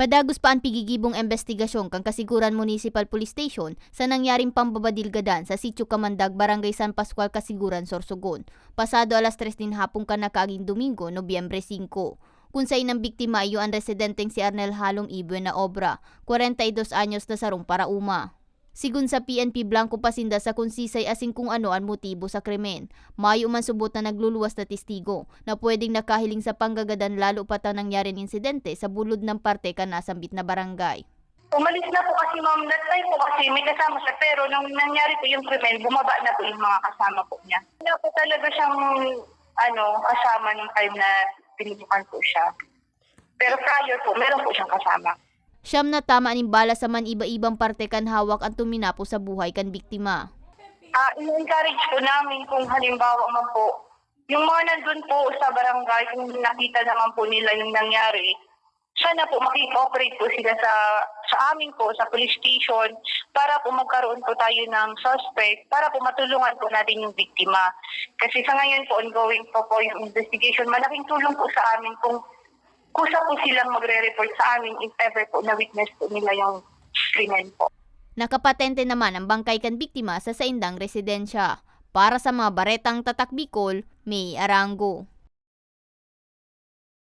Padagos pa ang pigigibong investigasyon kang Kasiguran Municipal Police Station sa nangyaring pambabadilgadan sa Sitio Kamandag, Barangay San Pascual, Kasiguran, Sorsogon. Pasado alas 3 din hapong ka nakaaging Domingo, Nobyembre 5. Kung sa inang biktima iyo ang residenteng si Arnel Halong Ibue na obra, 42 anyos na sarong para uma. Sigun sa PNP Blanco pasinda sa konsisay asing kung ano ang motibo sa krimen. Mayo man subot na nagluluwas na testigo na pwedeng nakahiling sa panggagadan lalo pa ta nangyari ng insidente sa bulod ng parte ka nasambit na barangay. Umalis na po kasi ma'am, that time po kasi may kasama siya pero nang nangyari po yung krimen, bumaba na po yung mga kasama po niya. Wala po talaga siyang ano, kasama nung time na pinutukan po siya. Pero prior po, meron po siyang kasama. Siyam na tama ning bala sa man iba-ibang parte kan hawak ang tuminapo sa buhay kan biktima. Ah, in-encourage po namin kung halimbawa man po, yung mga nandun po sa barangay, kung nakita naman po nila yung nangyari, sana po makikooperate po sila sa sa amin po, sa police station, para po magkaroon po tayo ng suspect, para po matulungan po natin yung biktima. Kasi sa ngayon po, ongoing po po yung investigation. Malaking tulong po sa amin kung kusa po silang magre-report sa amin if ever po na-witness po nila yung krimen po. Nakapatente naman ang bangkay kan biktima sa saindang residensya. Para sa mga baretang tatak Bicol, May Arango.